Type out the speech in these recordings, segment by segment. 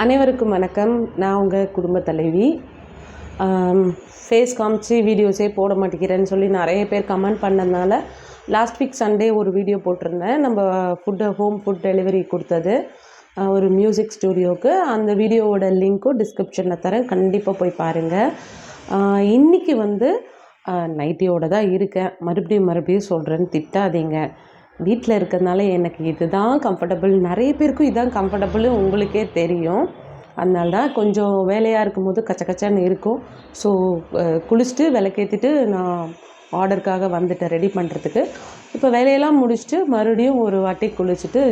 அனைவருக்கும் வணக்கம். நான் உங்கள் குடும்ப தலைவி. ஃபேஸ் காமிச்சு வீடியோஸே போட மாட்டேங்கிறேன்னு சொல்லி நிறைய பேர் கமெண்ட் பண்ணதுனால லாஸ்ட் வீக் சண்டே ஒரு வீடியோ போட்டிருந்தேன். நம்ம ஃபுட்டு ஹோம் ஃபுட் டெலிவரி கொடுத்தது. ஒரு மியூசிக் ஸ்டூடியோவுக்கு அந்த வீடியோவோட லிங்க்கும் டிஸ்கிரிப்ஷனில் தரேன். கண்டிப்பாக போய் பாருங்கள் இன்றைக்கி வந்து நைட்டியோட தான் இருக்கேன். மறுபடியும் மறுபடியும் சொல்கிறேன்னு திட்டாதீங்க. வீட்டில் இருக்கிறதுனால எனக்கு இதுதான் கம்ஃபர்டபுள் நிறைய பேருக்கும் இதுதான் கம்ஃபர்டபுள் உங்களுக்கே தெரியும். அதனால தான் கொஞ்சம் வேலையாக இருக்கும்போது கச்ச கச்சன்னு இருக்கும் ஸோ குளிச்சுட்டு விளக்கேற்றிட்டு நான் ஆர்டருக்காக வந்துட்டேன் ரெடி பண்ணுறதுக்கு இப்போ வேலையெல்லாம் முடிச்சுட்டு மறுபடியும் ஒரு வாட்டி குளிச்சுட்டு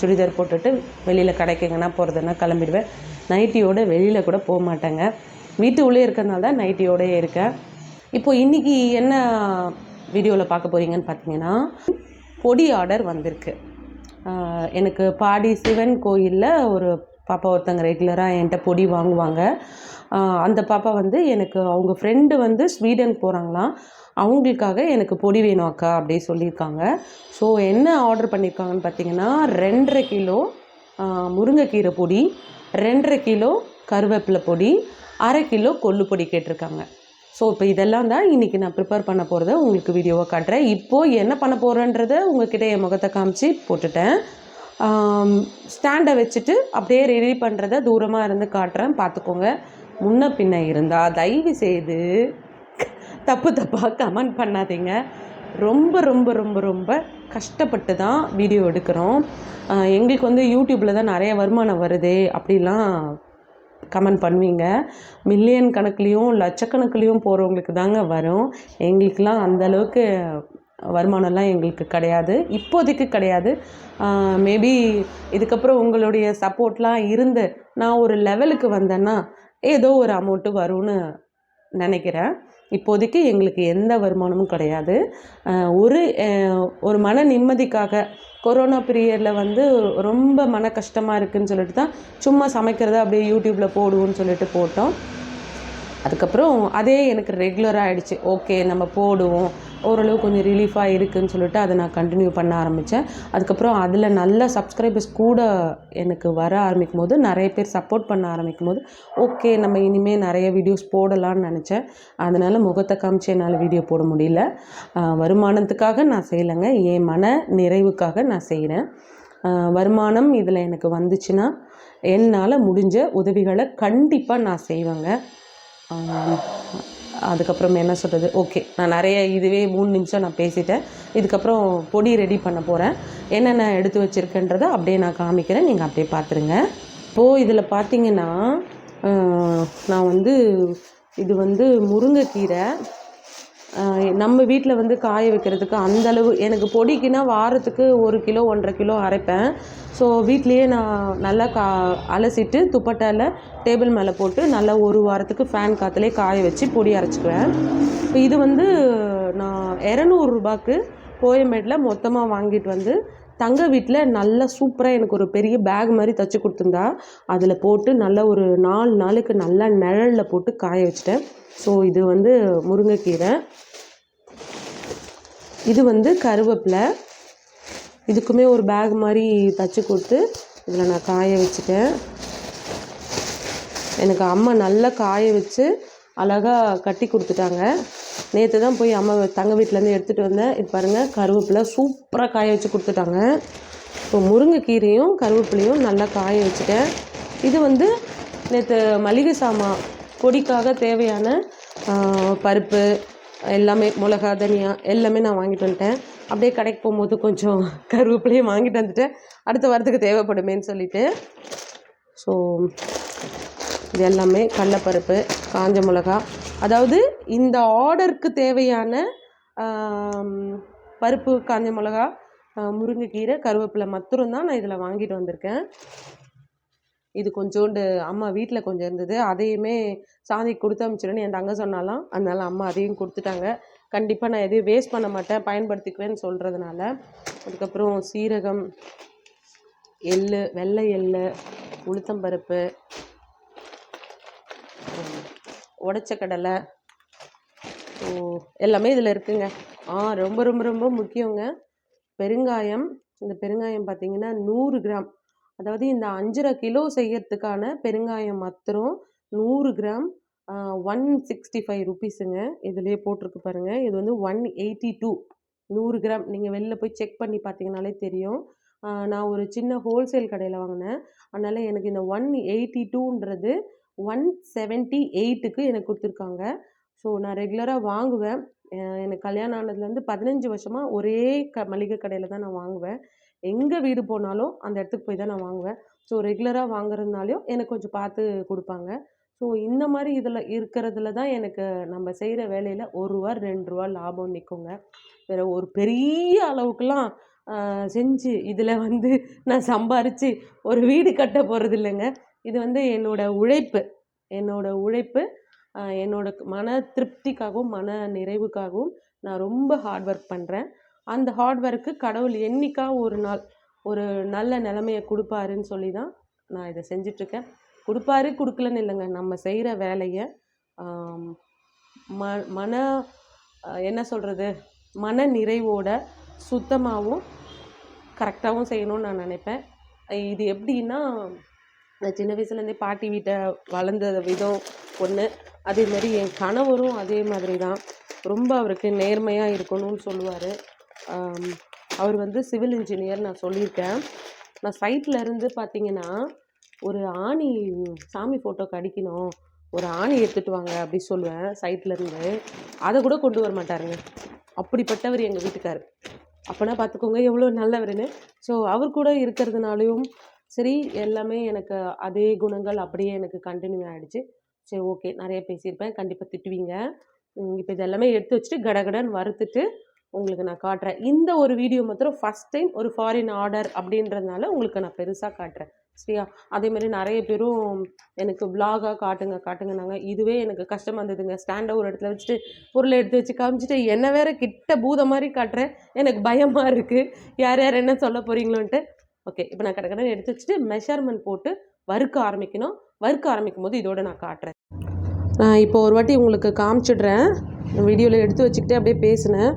சுடிதார் போட்டுட்டு வெளியில் கடைக்குங்கன்னா போகிறதுனா கிளம்பிடுவேன். நைட்டியோட வெளியில் கூட போக மாட்டேங்க. வீட்டு உள்ளே இருக்கிறதுனால தான் நைட்டியோடயே இருக்கேன். இப்போது இன்றைக்கி என்ன வீடியோவில் பார்க்க போகிறீங்கன்னு பார்த்தீங்கன்னா பொடி ஆர்டர் வந்திருக்கு. எனக்கு பாடி சிவன் கோயிலில் ஒரு பாப்பா ஒருத்தங்க ரெகுலராக என்கிட்ட பொடி வாங்குவாங்க. அந்த பாப்பா வந்து எனக்கு அவங்க ஃப்ரெண்டு வந்து ஸ்வீடன் போகிறாங்களாம் அவங்களுக்காக எனக்கு பொடி வேணும் அக்கா அப்படி சொல்லியிருக்காங்க. ஸோ என்ன ஆர்டர் பண்ணியிருக்காங்கன்னு பார்த்தீங்கன்னா ரெண்டரை கிலோ முருங்கைக்கீரை பொடி ரெண்டரை கிலோ கருவேப்பிலை பொடி அரை கிலோ கொள்ளு பொடி கேட்டிருக்காங்க. ஸோ இப்போ இதெல்லாம் தான் இன்றைக்கி நான் ப்ரிப்பேர் பண்ண போகிறத உங்களுக்கு வீடியோவை காட்டுறேன். இப்போது என்ன பண்ண போகிறேன்றத உங்ககிட்ட என் முகத்தை காமிச்சு போட்டுட்டேன். ஸ்டாண்டை வச்சுட்டு அப்படியே ரெடி பண்ணுறத தூரமாக இருந்து காட்டுறேன். பார்த்துக்கோங்க. முன்ன பின்ன இருந்தால் தயவு செய்து தப்பு தப்பாக கமெண்ட் பண்ணாதீங்க. ரொம்ப ரொம்ப ரொம்ப ரொம்ப கஷ்டப்பட்டு தான் வீடியோ எடுக்கிறோம். எங்களுக்கு வந்து யூடியூப்பில் தான் நிறைய வருமானம் வருதே அப்படிலாம் கமெண்ட் பண்ணுவீங்க. மில்லியன் கணக்குலேயும் லட்சக்கணக்குலேயும் போகிறவங்களுக்கு தாங்க வரும். எங்களுக்கெலாம் அந்தளவுக்கு வருமானம்லாம் எங்களுக்கு கிடையாது. இப்போதைக்கு கிடையாது. மேபி இதுக்கப்புறம் உங்களுடைய சப்போர்ட்லாம் இருந்து நான் ஒரு லெவலுக்கு வந்தேன்னா ஏதோ ஒரு அமௌண்ட்டு வரும்னு நினைக்கிறேன். இப்போதைக்கு எங்களுக்கு எந்த வருமானமும் கிடையாது. ஒரு ஒரு மன நிம்மதிக்காக கொரோனா பீரியடில் வந்து ரொம்ப மன கஷ்டமாக இருக்குன்னு சொல்லிட்டு தான் சும்மா சமைக்கிறத அப்படியே யூடியூப்பில் போடுவோம்னு சொல்லிட்டு போட்டோம். அதுக்கப்புறம் அதே எனக்கு ரெகுலராக ஆகிடுச்சு ஓகே நம்ம போடுவோம். ஓரளவு கொஞ்சம் ரிலீஃபாக இருக்குதுன்னு சொல்லிட்டு அதை நான் கண்டினியூ பண்ண ஆரம்பித்தேன் அதுக்கப்புறம் அதில் நல்ல சப்ஸ்கிரைபர்ஸ் கூட எனக்கு வர ஆரம்பிக்கும் போது நிறைய பேர் சப்போர்ட் பண்ண ஆரம்பிக்கும் போது ஓகே நம்ம இனிமேல் நிறைய வீடியோஸ் போடலான்னு நினச்சேன். அதனால் முகத்தை காமிச்சு என்னால் வீடியோ போட முடியல. வருமானத்துக்காக நான் செய்யலைங்க. என் மன நிறைவுக்காக நான் செய்கிறேன் வருமானம் இதில் எனக்கு வந்துச்சுன்னா என்னால் முடிஞ்ச உதவிகளை கண்டிப்பாக நான் செய்வேங்க. அதுக்கப்புறம் என்ன சொல்கிறது ஓகே நான் நிறைய இதுவே மூணு நிமிஷம் நான் பேசிட்டேன். இதுக்கப்புறம் பொடி ரெடி பண்ண போகிறேன் என்னென்ன எடுத்து வச்சுருக்கேன்றதை அப்படியே நான் காமிக்கிறேன். நீங்கள் அப்படியே பார்த்துருங்க. இப்போது இதில் பார்த்தீங்கன்னா நான் வந்து இது வந்து முருங்கைக்கீரை நம்ம வீட்டில் வந்து காய வைக்கிறதுக்கு அந்த அளவு எனக்கு பொடிக்குன்னா வாரத்துக்கு ஒரு கிலோ ஒன்றரை கிலோ அரைப்பேன். ஸோ வீட்லேயே நான் நல்லா கா அலசிட்டு துப்பட்டால டேபிள் மேலே போட்டு நல்லா ஒரு வாரத்துக்கு ஃபேன் காற்றுலேயே காய வச்சு பொடி அரைச்சிக்குவேன். இப்போ இது வந்து நான் இரநூறுபாக்கு கோயம்பேட்டில் மொத்தமாக வாங்கிட்டு வந்து தங்க வீட்டில் நல்லா சூப்பராக எனக்கு ஒரு பெரிய பேக் மாதிரி தச்சு கொடுத்துருந்தா. அதில் போட்டு நல்லா ஒரு நாலு நாளுக்கு நல்லா நிழலில் போட்டு காய வச்சிட்டேன். ஸோ இது வந்து முருங்கைக்கீரை. இது வந்து கருவேப்பிலை. இதுக்குமே ஒரு பேக் மாதிரி தச்சு கொடுத்து இதில் நான் காய வச்சுட்டேன். எனக்கு அம்மா நல்லா காய வச்சு அழகாக கட்டி கொடுத்துட்டாங்க. நேற்று தான் போய் அம்மா தங்க வீட்டிலேருந்து எடுத்துகிட்டு வந்தேன். இது பாருங்கள் கருவேப்பிலை சூப்பராக காய வச்சு கொடுத்துட்டாங்க. இப்போ முருங்கைக்கீரையும் கருவேப்பிலையும் நல்லா காய வச்சுட்டேன். இது வந்து நேற்று மளிகை சாமான் பொடிக்காக தேவையான பருப்பு எல்லாமே மிளகா தனியா எல்லாமே நான் வாங்கிட்டு வந்துட்டேன். அப்படியே கடைக்கு போகும்போது கொஞ்சம் கருவேப்பிலையும் வாங்கிட்டு வந்துட்டேன். அடுத்த வாரத்துக்கு தேவைப்படுமேன்னு சொல்லிட்டு. ஸோ இது எல்லாமே கடலப்பருப்பு காஞ்ச மிளகா அதாவது இந்த ஆர்டருக்கு தேவையான பருப்பு காஞ்ச மிளகா முருங்கைக்கீரை கருவேப்பிலை மாத்திரம் தான் நான் இதில் வாங்கிட்டு வந்திருக்கேன். இது கொஞ்சோண்டு அம்மா வீட்டில் கொஞ்சம் இருந்தது. அதையுமே சாந்தி கொடுத்து அமிச்சிடுன்னு என் தங்க சொன்னாலாம். அதனால் அம்மா அதையும் கொடுத்துட்டாங்க. கண்டிப்பாக நான் எதையும் வேஸ்ட் பண்ண மாட்டேன். பயன்படுத்திக்குவேன்னு சொல்கிறதுனால அதுக்கப்புறம் சீரகம் எள்ளு வெள்ளை எள்ளு உளுத்தம்பருப்பு உடச்ச கடலை. எல்லாமே இதில் இருக்குங்க. ஆ ரொம்ப ரொம்ப ரொம்ப முக்கியங்க. பெருங்காயம் இந்த பெருங்காயம் பார்த்தீங்கன்னா நூறு கிராம். அதாவது இந்த அஞ்சரை கிலோ செய்யறதுக்கான பெருங்காயம் மாத்திரம் நூறு கிராம் ஒன் சிக்ஸ்டி ஃபைவ் ருபீஸுங்க இதுலேயே போட்டிருக்கு பாருங்கள் இது வந்து ஒன் எயிட்டி டூ நூறு கிராம். நீங்கள் வெளில போய் செக் பண்ணி பார்த்தீங்கனாலே தெரியும். நான் ஒரு சின்ன ஹோல்சேல் கடையில் வாங்கினேன். அதனால் எனக்கு இந்த ஒன் எயிட்டி டூன்றது ஒன் செவன்ட்டி எயிட்டுக்கு எனக்கு கொடுத்துருக்காங்க. ஸோ நான் ரெகுலராக வாங்குவேன். எனக்கு கல்யாணம் ஆனதுலேருந்து பதினஞ்சு வருஷமாக ஒரே க மளிகை கடையில் தான் நான் வாங்குவேன். எங்கே வீடு போனாலும் அந்த இடத்துக்கு போய் தான் நான் வாங்குவேன். ஸோ ரெகுலராக வாங்குறதுனாலையும் எனக்கு கொஞ்சம் பார்த்து கொடுப்பாங்க. ஸோ இந்த மாதிரி இதில் இருக்கிறதுல தான் எனக்கு நம்ம செய்கிற வேலையில் ஒரு ரூபா ரெண்டு ரூபா லாபம் நிற்குங்க வேறு ஒரு பெரிய அளவுக்குலாம் செஞ்சு இதில் வந்து நான் சம்பாரித்து ஒரு வீடு கட்ட போகிறது இல்லைங்க இது வந்து என்னோட உழைப்பு. என்னோட உழைப்பு என்னோட மன திருப்திக்காகவும் மன நிறைவுக்காகவும் நான் ரொம்ப ஹார்ட் ஒர்க் பண்ணுறேன் அந்த ஹார்ட் ஒர்க்கு கடவுள் என்னைக்கா ஒரு நாள் ஒரு நல்ல நிலமைய கொடுப்பாருன்னு சொல்லி தான் நான் இதை செஞ்சிட்ருக்கேன். கொடுப்பாரு கொடுக்கலன்னு இல்லைங்க. நம்ம செய்கிற வேலையை ம மன என்ன சொல்கிறது மன நிறைவோட சுத்தமாகவும் கரெக்டாகவும் செய்யணும்னு நான் நினைப்பேன். இது எப்படின்னா நான் சின்ன வயசுலேருந்தே பாட்டி வீட்டை வளர்ந்த விதம் ஒன்று அதே மாதிரி என் கணவரும் அதே மாதிரி தான் ரொம்ப அவருக்கு நேர்மையாக இருக்கணும்னு சொல்லுவார். அவர் வந்து சிவில் இன்ஜினியர் நான் சொல்லியிருக்கேன். நான் சைட்டில் இருந்து பார்த்தீங்கன்னா ஒரு ஆணி சாமி ஃபோட்டோக்கு அடிக்கணும் ஒரு ஆணி எடுத்துகிட்டு வாங்க அப்படி சொல்லுவேன் சைட்லேருந்து. அதை கூட கொண்டு வர மாட்டாருங்க. அப்படிப்பட்டவர் எங்கள் வீட்டுக்கார். அப்போனா பார்த்துக்கோங்க எவ்வளோ நல்லவருன்னு. ஸோ அவர் கூட இருக்கிறதுனாலையும் சரி எல்லாமே எனக்கு அதே குணங்கள் அப்படியே எனக்கு கண்டினியூ ஆகிடுச்சு சரி ஓகே நிறைய பேசியிருப்பேன். கண்டிப்பாக திட்டுவீங்க. இப்போ இதெல்லாமே எடுத்து வச்சுட்டு கடகடன் வறுத்துட்டு உங்களுக்கு நான் காட்டுறேன். இந்த ஒரு வீடியோ மாத்திரம் ஃபஸ்ட் டைம் ஒரு ஃபாரின் ஆர்டர் அப்படின்றதுனால உங்களுக்கு நான் பெருசாக காட்டுறேன். சரியா? அதே மாதிரி நிறைய பேரும் எனக்கு விலாகாக காட்டுங்க காட்டுங்கன்னாங்க. இதுவே எனக்கு கஷ்டமாக இருந்ததுங்க. ஸ்டாண்டை ஒரு இடத்துல வச்சுட்டு பொருளை எடுத்து வச்சு காமிச்சிட்டு என்ன வேற கிட்ட பூத மாதிரி காட்டுறேன். எனக்கு பயமாக இருக்குது யார் யார் என்ன சொல்ல போகிறீங்களோன்ட்டு ஓகே இப்போ நான் கடை கடை எடுத்து வச்சுட்டு மெஷர்மெண்ட் போட்டு வறுக்க ஆரம்பிக்கணும். வறுக்க ஆரம்பிக்கும் போது இதோட நான் காட்டுறேன். நான் இப்போ ஒரு வாட்டி உங்களுக்கு காமிச்சிடுறேன். வீடியோவில் எடுத்து வச்சுக்கிட்டே அப்படியே பேசினேன்.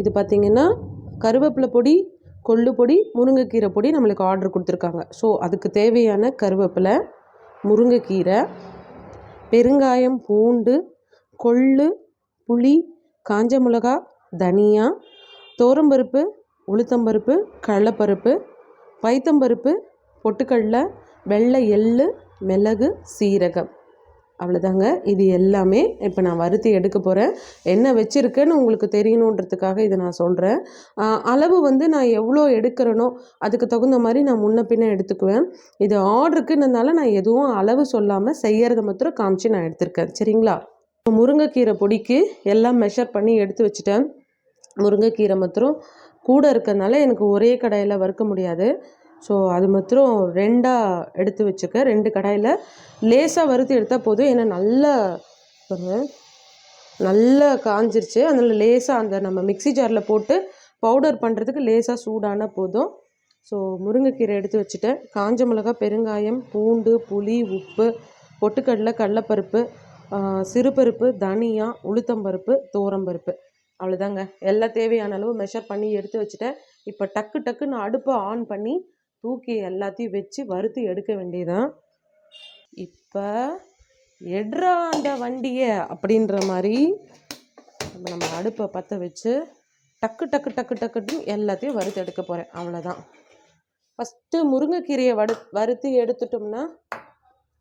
இது பார்த்திங்கன்னா கருவேப்பிலை பொடி கொள்ளு பொடி முருங்கைக்கீரை பொடி நம்மளுக்கு ஆர்டர் கொடுத்துருக்காங்க. ஸோ அதுக்கு தேவையான கருவேப்பிலை முருங்கைக்கீரை பெருங்காயம் பூண்டு கொள்ளு புளி காஞ்ச மிளகா தனியா தோரம்பருப்பு உளுத்தம்பருப்பு கடலப்பருப்பு பைத்தம்பருப்பு பொட்டுக்கடலை வெள்ளை எள்ளு மிளகு சீரகம். அவ்வளோதாங்க இது எல்லாமே இப்போ நான் வறுத்து எடுக்க போகிறேன் என்ன வச்சுருக்கேன்னு உங்களுக்கு தெரியணுன்றதுக்காக இதை நான் சொல்கிறேன் அளவு வந்து நான் எவ்வளோ எடுக்கிறேனோ அதுக்கு தகுந்த மாதிரி நான் முன்ன பின்ன எடுத்துக்குவேன். இது ஆர்டருக்குன்றதுனால நான் எதுவும் அளவு சொல்லாமல் செய்கிறத மாத்திரம் காமிச்சு நான் எடுத்திருக்கேன். சரிங்களா? இப்போ முருங்கைக்கீரை பொடிக்கு எல்லாம் மெஷர் பண்ணி எடுத்து வச்சுட்டேன். முருங்கைக்கீரை மாத்திரம். கூட இருக்கிறதுனால எனக்கு ஒரே கடாயில் வறுக்க முடியாது. ஸோ அது மாத்திரம் ரெண்டாக எடுத்து வச்சுக்க. ரெண்டு கடாயில் லேசாக வறுத்து எடுத்தால் போதும். ஏன்னா நல்லா பாருங்க நல்லா காஞ்சிருச்சு. அதனால் லேசாக அந்த நம்ம மிக்ஸி ஜாரில் போட்டு பவுடர் பண்ணுறதுக்கு லேசாக சூடான போதும். ஸோ முருங்கைக்கீரை எடுத்து வச்சுட்டேன். காஞ்ச மிளகா பெருங்காயம் பூண்டு புளி உப்பு பொட்டுக்கடலை கடலைப்பருப்பு சிறுபருப்பு தனியா உளுத்தம்பருப்பு தோரம்பருப்பு. அவ்வளோதாங்க எல்லாம் தேவையான அளவு மெஷர் பண்ணி எடுத்து வச்சுட்டேன். இப்போ டக்கு டக்குன்னு அடுப்பை ஆன் பண்ணி தூக்கி எல்லாத்தையும் வச்சு வறுத்து எடுக்க வேண்டியதான் இப்போ எட்ரா அந்த வண்டியை அப்படின்ற மாதிரி நம்ம நம்ம அடுப்பை பற்ற வச்சு டக்கு டக்கு டக்கு டக்குன்னு எல்லாத்தையும் வறுத்து எடுக்க போகிறேன் அவ்வளோதான் ஃபஸ்ட்டு முருங்கைக்கீரையை வடு வறுத்து எடுத்துட்டோம்னா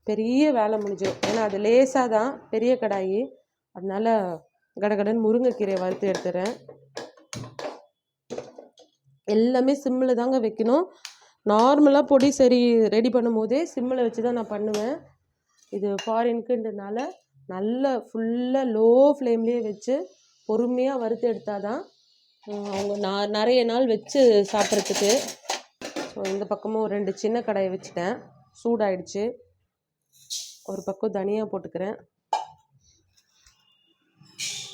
பெரிய வேலை முடிஞ்சிடும் ஏன்னா அது லேசாக தான் பெரிய கடாயி. அதனால் கடகடன் முருங்கைக்கீரையை வறுத்து எடுத்துறேன். எல்லாமே சிம்மில் தாங்க வைக்கணும். நார்மலாக பொடி சரி ரெடி பண்ணும்போதே சிம்மில் வச்சு தான் நான் பண்ணுவேன். இது ஃபாரின்க்குன்றதுனால நல்ல ஃபுல்லாக லோ ஃப்ளேம்லேயே வச்சு பொறுமையாக வறுத்து எடுத்தால் தான் அவங்க நான் நிறைய நாள் வச்சு சாப்பிட்றதுக்கு. ஸோ இந்த பக்கமும் ரெண்டு சின்ன கடாயை வச்சுட்டேன். சூடாயிடுச்சு. ஒரு பக்கம் தனியாக போட்டுக்கிறேன்.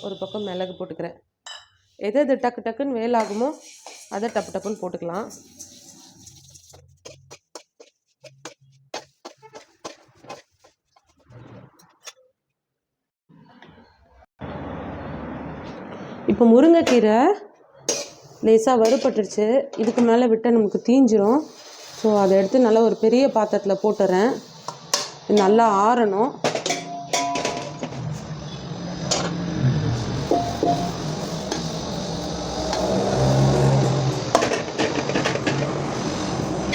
ஒரு பக்கம் மிளகு போட்டுக்கிறேன். எது எது டக்கு டக்குன்னு வேலாகுமோ அதை டப்பு டப்புன்னு போட்டுக்கலாம். இப்போ முருங்கைக்கீரை லேசாக வறுபட்டுருச்சு. இதுக்கு மேலே விட்டால் நமக்கு தீஞ்சிரும். ஸோ அதை எடுத்து நல்லா ஒரு பெரிய பாத்திரத்தில் போட்டுறேன். நல்லா ஆறணும்.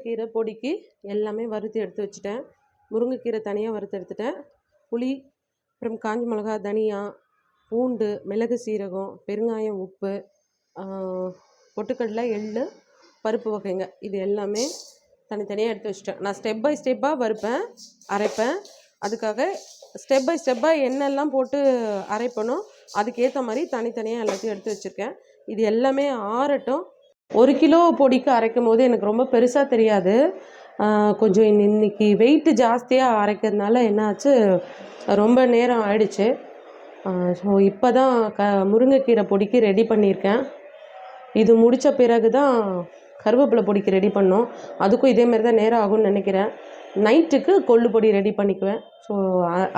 முருங்கைக்கீரை பொடிக்கு எல்லாமே வறுத்து எடுத்து வச்சுட்டேன். முருங்கைக்கீரை தனியாக வறுத்து எடுத்துட்டேன். புளி அப்புறம் காஞ்ச மிளகா தனியா பூண்டு மிளகு சீரகம் பெருங்காயம் உப்பு பொட்டுக்கடலை எள்ளு பருப்பு வகைங்க. இது எல்லாமே தனித்தனியாக எடுத்து வச்சுட்டேன். நான் ஸ்டெப் பை ஸ்டெப்பாக வறுப்பேன் அரைப்பேன். அதுக்காக ஸ்டெப் பை ஸ்டெப்பாக என்னெல்லாம் போட்டு அரைப்பணும். அதுக்கேற்ற மாதிரி தனித்தனியாக எல்லாத்தையும் எடுத்து வச்சுருக்கேன். இது எல்லாமே ஆறட்டும். ஒரு கிலோ பொடிக்கு அரைக்கும் போது எனக்கு ரொம்ப பெருசாக தெரியாது. கொஞ்சம் இன்னைக்கு வெயிட்டு ஜாஸ்தியாக அரைக்கிறதுனால என்னாச்சு? ரொம்ப நேரம் ஆயிடுச்சு. ஸோ இப்போ தான் க முருங்கைக்கீரை பொடிக்கு ரெடி பண்ணியிருக்கேன். இது முடித்த பிறகு தான் கருவேப்பிலை பொடிக்கு ரெடி பண்ணோம். அதுக்கும் இதே மாதிரி தான் நேரம் ஆகும்னு நினைக்கிறேன். நைட்டுக்கு கொள்ளு பொடி ரெடி பண்ணிக்குவேன். ஸோ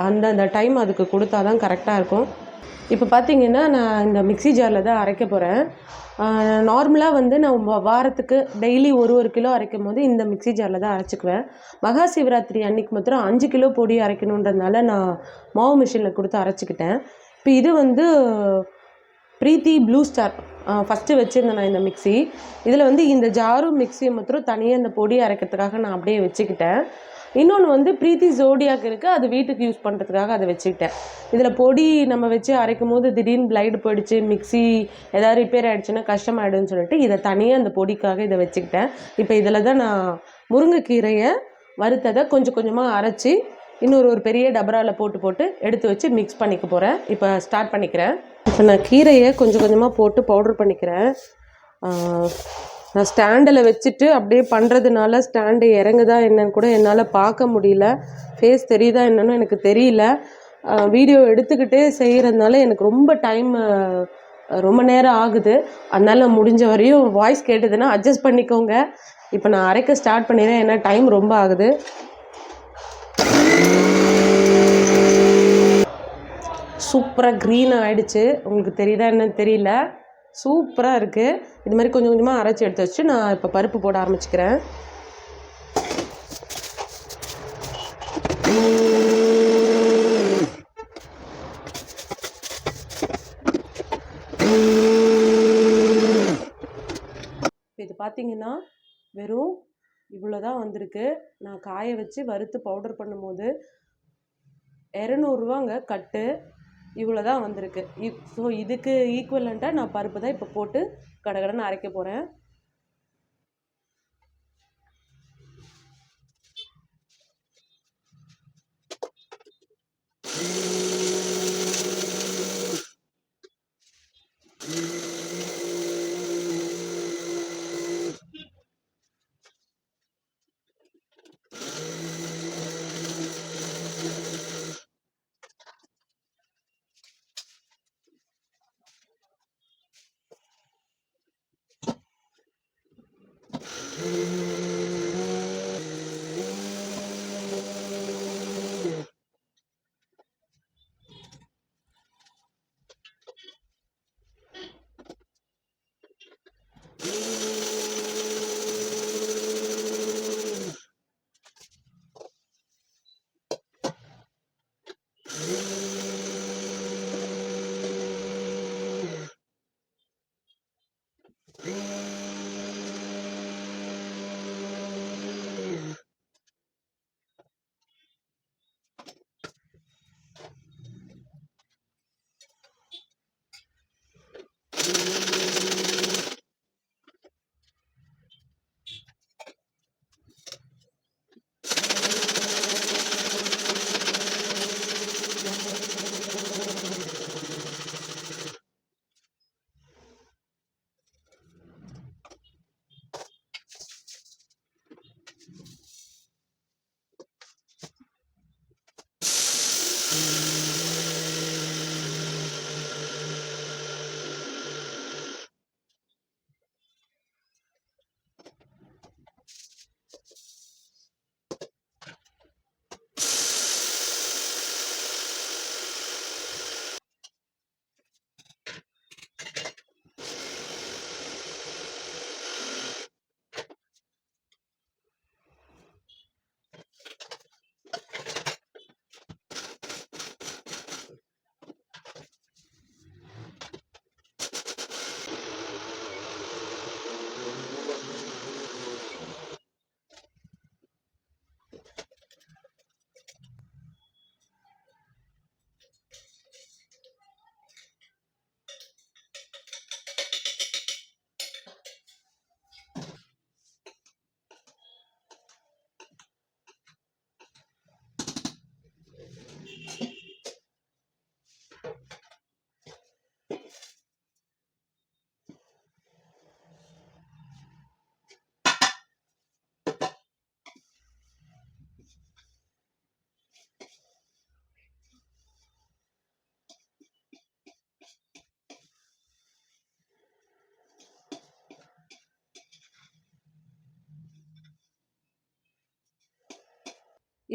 அந்தந்த டைம் அதுக்கு கொடுத்தா தான் கரெக்டாக இருக்கும். இப்போ பார்த்தீங்கன்னா நான் இந்த மிக்ஸி ஜாரில் தான் அரைக்க போகிறேன் நார்மலாக வந்து நான் வாரத்துக்கு டெய்லி ஒரு ஒரு கிலோ அரைக்கும் போது இந்த மிக்ஸி ஜாரில் தான் அரைச்சிக்குவேன். மகா சிவராத்திரி அன்னைக்கு மாத்திரம் அஞ்சு கிலோ பொடி அரைக்கணுன்றதுனால நான் மாவு மிஷினில் கொடுத்து அரைச்சிக்கிட்டேன். இப்போ இது வந்து ப்ரீத்தி ப்ளூ ஸ்டார் ஃபஸ்ட்டு வச்சுருந்தேன் நான் இந்த மிக்ஸி. இதில் வந்து இந்த ஜாரும் மிக்ஸியை மாத்திரம் தனியாக இந்த பொடி அரைக்கிறதுக்காக நான் அப்படியே வச்சுக்கிட்டேன். இன்னொன்று வந்து ப்ரீத்தி ஜோடியாக்கு இருக்குது அது வீட்டுக்கு யூஸ் பண்ணுறதுக்காக அதை வச்சுக்கிட்டேன். இதில் பொடி நம்ம வச்சு அரைக்கும் போது திடீர்னு பிளைடு போயிடுச்சு மிக்ஸி ஏதாவது ரிப்பேர் ஆகிடுச்சுன்னா கஷ்டமாயிடும்னு சொல்லிட்டு இதை தனியாக அந்த பொடிக்காக இதை வச்சுக்கிட்டேன். இப்போ இதில் தான் நான் முருங்கைக்கீரையை வறுத்ததை கொஞ்சம் கொஞ்சமாக அரைச்சி இன்னொரு ஒரு பெரிய டபராவில் போட்டு போட்டு எடுத்து வச்சு மிக்ஸ் பண்ணிக்க போகிறேன் இப்போ ஸ்டார்ட் பண்ணிக்கிறேன். இப்போ நான் கீரையை கொஞ்சம் கொஞ்சமாக போட்டு பவுட்ரு பண்ணிக்கிறேன். நான் ஸ்டாண்டில் வச்சுட்டு அப்படியே பண்ணுறதுனால ஸ்டாண்டு இறங்குதா என்னன்னு கூட என்னால் பார்க்க முடியல. ஃபேஸ் தெரியுதா என்னன்னு எனக்கு தெரியல. வீடியோ எடுத்துக்கிட்டே செய்கிறதுனால எனக்கு ரொம்ப டைம் ரொம்ப நேரம் ஆகுது. அதனால முடிஞ்ச வரையும் வாய்ஸ் கேட்டதுன்னா அட்ஜஸ்ட் பண்ணிக்கோங்க. இப்போ நான் அரைக்க ஸ்டார்ட் பண்ணிடுறேன். ஏன்னா டைம் ரொம்ப ஆகுது. சூப்பராக க்ரீனாக ஆகிடுச்சு உங்களுக்கு தெரியுதா என்னன்னு தெரியல. சூப்பராக இருக்குது இது மாதிரி கொஞ்சம் கொஞ்சமாக அரைச்சி எடுத்து வச்சு நான் இப்போ பருப்பு போட ஆரம்பிச்சுக்கிறேன். இது பார்த்தீங்கன்னா வெறும் இவ்வளோ தான் வந்திருக்கு. நான் காய வச்சு வறுத்து பவுடர் பண்ணும்போது இரநூறுவாங்க கட்டு. இவ்வளோ தான் வந்திருக்கு ஸோ இதுக்கு ஈக்குவலண்ட்டாக நான் பருப்பு தான் இப்போ போட்டு கடகடன்னு அரைக்க போகிறேன்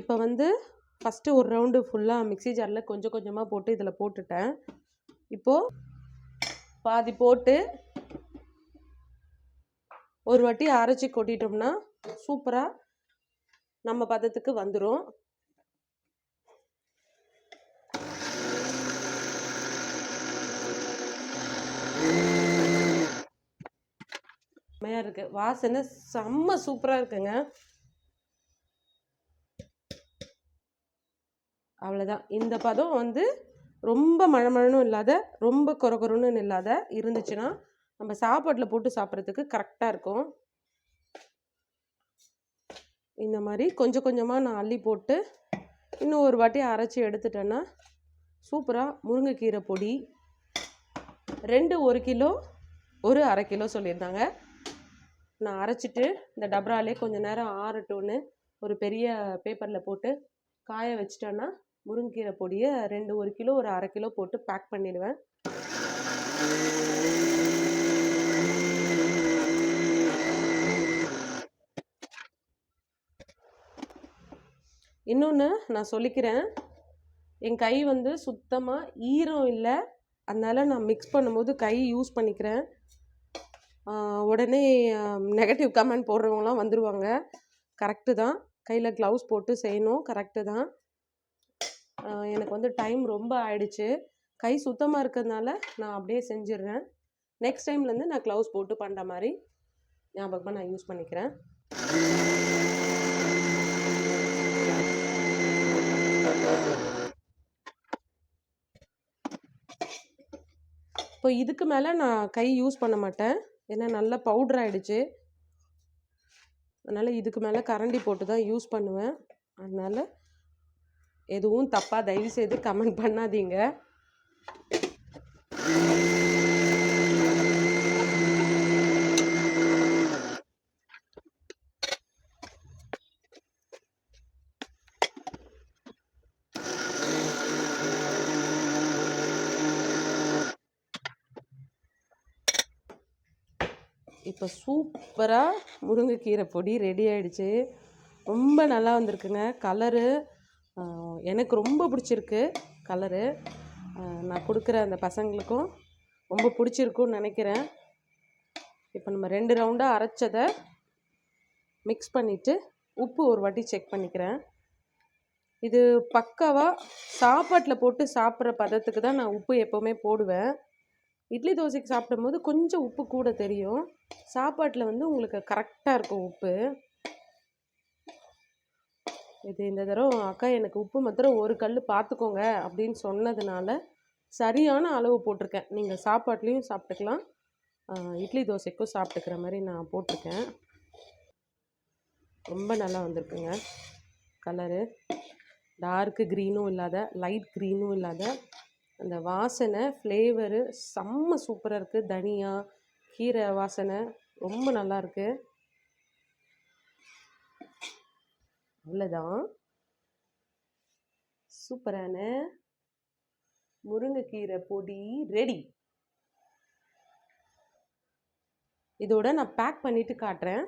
இப்போ வந்து ஃபஸ்ட்டு ஒரு ரவுண்டு ஃபுல்லாக மிக்ஸி ஜாரில் கொஞ்சம் கொஞ்சமாக போட்டு இதில் போட்டுட்டேன். இப்போது பாதி போட்டு ஒரு வாட்டி அரைச்சி கொட்டிட்டோம்னா சூப்பராக நம்ம பதத்துக்கு வந்துடும் செம்மையாக இருக்குது வாசனை செம்ம சூப்பராக இருக்குங்க. அவ்வளோதான் இந்த பதம் வந்து ரொம்ப மழமழனும் இல்லாத ரொம்ப கொரகொரன்னு இல்லாத இருந்துச்சுன்னா நம்ம சாப்பாட்டில் போட்டு சாப்பிட்றதுக்கு கரெக்டாக இருக்கும். இந்த மாதிரி கொஞ்சம் கொஞ்சமாக நான் அள்ளி போட்டு இன்னும் ஒரு வாட்டி அரைச்சி எடுத்துட்டேன்னா சூப்பராக முருங்கைக்கீரை பொடி ரெண்டு ஒரு கிலோ ஒரு அரை கிலோ சொல்லியிருந்தாங்க. நான் அரைச்சிட்டு இந்த டப்ராலே கொஞ்சம் நேரம் ஆறட்டும்னு ஒரு பெரிய பேப்பரில் போட்டு காய வச்சிட்டேன்னா முருங்கீரை பொடியை ரெண்டு ஒரு கிலோ ஒரு அரை கிலோ போட்டு பேக் பண்ணிடுவேன். இன்னொன்று நான் சொல்லிக்கிறேன். என் கை வந்து சுத்தமாக ஈரம் இல்லை. அதனால் நான் மிக்ஸ் பண்ணும்போது கை யூஸ் பண்ணிக்கிறேன். உடனே நெகட்டிவ் கமெண்ட் போடுறவங்களாம் வந்துடுவாங்க கரெக்டு தான். கையில் க்ளவுஸ் போட்டு செய்யணும். கரெக்டு தான். எனக்கு வந்து டைம் ரொம்ப ஆயிடுச்சு. கை சுத்தமாக இருக்கிறதுனால நான் அப்படியே செஞ்சிடுறேன். நெக்ஸ்ட் டைம்லேருந்து நான் க்ளவுஸ் போட்டு பண்ணுற மாதிரி ஞாபகமாக நான் யூஸ் பண்ணிக்கிறேன். இப்போ இதுக்கு மேலே நான் கை யூஸ் பண்ண மாட்டேன். ஏன்னா நல்லா பவுட்ரு ஆகிடுச்சு அதனால் இதுக்கு மேலே கரண்டி போட்டு தான் யூஸ் பண்ணுவேன். அதனால் எதுவும் தப்பாக தயவு செய்து கமெண்ட் பண்ணாதீங்க. இப்போ சூப்பராக முருங்கைக்கீரை பொடி ரெடி ஆகிடுச்சு ரொம்ப நல்லா வந்திருக்குங்க. கலரு எனக்கு ரொம்ப பிடிச்சிருக்கு கலரு. நான் கொடுக்குற அந்த பசங்களுக்கும் ரொம்ப பிடிச்சிருக்குன்னு நினைக்கிறேன். இப்போ நம்ம ரெண்டு ரவுண்டாக அரைச்சதை மிக்ஸ் பண்ணிவிட்டு உப்பு ஒரு வாட்டி செக் பண்ணிக்கிறேன். இது பக்காவாக சாப்பாட்டில் போட்டு சாப்பிட்ற பதத்துக்கு தான் நான் உப்பு எப்போவுமே போடுவேன். இட்லி தோசைக்கு சாப்பிடும்போது கொஞ்சம் உப்பு கூட தெரியும். சாப்பாட்டில் வந்து உங்களுக்கு கரெக்டாக இருக்கும் உப்பு. இது இந்த தடவை அக்கா எனக்கு உப்பு மாத்திரம் ஒரு கல் பார்த்துக்கோங்க அப்படின்னு சொன்னதுனால சரியான அளவு போட்டிருக்கேன். நீங்கள் சாப்பாட்லேயும் சாப்பிட்டுக்கலாம். இட்லி தோசைக்கும் சாப்பிட்டுக்கிற மாதிரி நான் போட்டிருக்கேன். ரொம்ப நல்லா வந்திருக்குங்க. கலரு. டார்க்கு க்ரீனும் இல்லாத லைட் க்ரீனும் இல்லாத அந்த வாசனை ஃப்ளேவரு செம்ம சூப்பராக இருக்குது தனியா கீரை வாசனை ரொம்ப நல்லாயிருக்கு அவ்வளோதான் சூப்பரான முருங்கைக்கீரை பொடி ரெடி இதோட நான் பேக் பண்ணிட்டு காட்டுறேன்.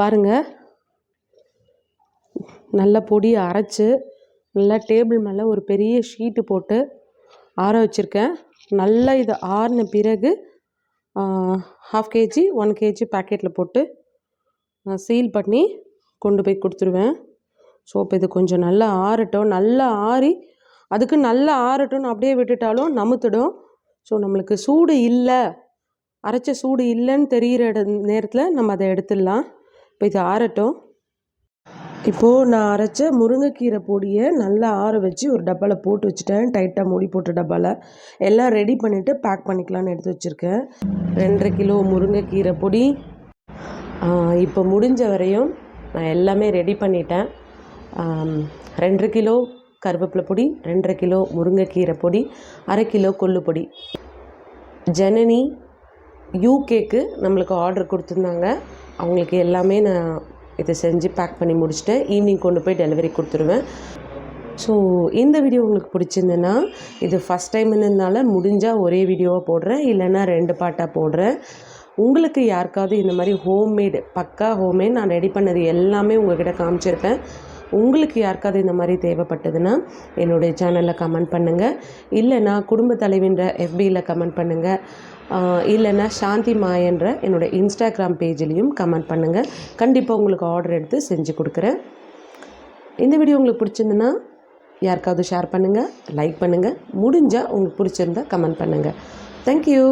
பாருங்கள் நல்ல பொடியை அரைச்சு நல்லா டேபிள் மேலே ஒரு பெரிய ஷீட்டு போட்டு ஆற வச்சுருக்கேன். நல்லா இதை ஆறின பிறகு ஹாஃப் கேஜி ஒன் கேஜி பேக்கெட்டில் போட்டு சீல் பண்ணி கொண்டு போய் கொடுத்துருவேன். ஸோ இப்போ இது கொஞ்சம் நல்லா ஆறட்டும். நல்லா ஆறி அதுக்கு நல்லா ஆறட்டும்னு அப்படியே விட்டுட்டாலும் நமுத்துடும். ஸோ நம்மளுக்கு சூடு இல்லை. அரைச்ச சூடு இல்லைன்னு தெரிகிற இட நேரத்தில் நம்ம அதை எடுத்துடலாம். இப்போ இது ஆறட்டும். இப்போது நான் அரைச்ச முருங்கைக்கீரை பொடியை நல்லா ஆற வச்சு ஒரு டப்பாவில் போட்டு வச்சுட்டேன். டைட்டாக மூடி போட்ட டப்பாவில் எல்லாம் ரெடி பண்ணிவிட்டு பேக் பண்ணிக்கலாம்னு எடுத்து வச்சுருக்கேன். ரெண்டரை கிலோ முருங்கைக்கீரை பொடி. இப்போ முடிஞ்ச வரையும் நான் எல்லாமே ரெடி பண்ணிட்டேன். ரெண்டு ரெண்டரை கிலோ கருவேப்பிலை பொடி ரெண்டரை கிலோ முருங்கைக்கீரை பொடி அரை கிலோ கொள்ளு பொடி. ஜனனி யூகேக்கு நம்மளுக்கு ஆர்டர் கொடுத்துருந்தாங்க. அவங்களுக்கு எல்லாமே நான் இதை செஞ்சு பேக் பண்ணி முடிச்சிட்டேன். ஈவினிங் கொண்டு போய் டெலிவரி கொடுத்துருவேன். ஸோ இந்த வீடியோ உங்களுக்கு பிடிச்சிருந்ததுன்னா இது ஃபஸ்ட் டைம்னுனால முடிஞ்சால் ஒரே வீடியோவாக போடுறேன். இல்லைன்னா ரெண்டு பாட்டாக போடுறேன். உங்களுக்கு யாருக்காவது இந்த மாதிரி ஹோம்மேடு பக்கா ஹோம்மேட் நான் ரெடி பண்ணது எல்லாமே உங்ககிட்ட காமிச்சிருப்பேன் உங்களுக்கு யாருக்காவது இந்த மாதிரி தேவைப்பட்டதுன்னா என்னுடைய சேனலில் கமெண்ட் பண்ணுங்கள் இல்லைன்னா குடும்ப தலைவின்ற எஃபியில் கமெண்ட் பண்ணுங்கள் இல்லைன்னா சாந்தி மாயன்ற என்னோடய இன்ஸ்டாகிராம் பேஜ்லேயும் கமெண்ட் பண்ணுங்கள் கண்டிப்பாக உங்களுக்கு ஆர்டர் எடுத்து செஞ்சு கொடுக்குறேன். இந்த வீடியோ உங்களுக்கு பிடிச்சிருந்துன்னா யாருக்காவது ஷேர் பண்ணுங்கள் லைக் பண்ணுங்கள் முடிஞ்சால் உங்களுக்கு பிடிச்சிருந்தா கமெண்ட் பண்ணுங்கள் தேங்க்யூ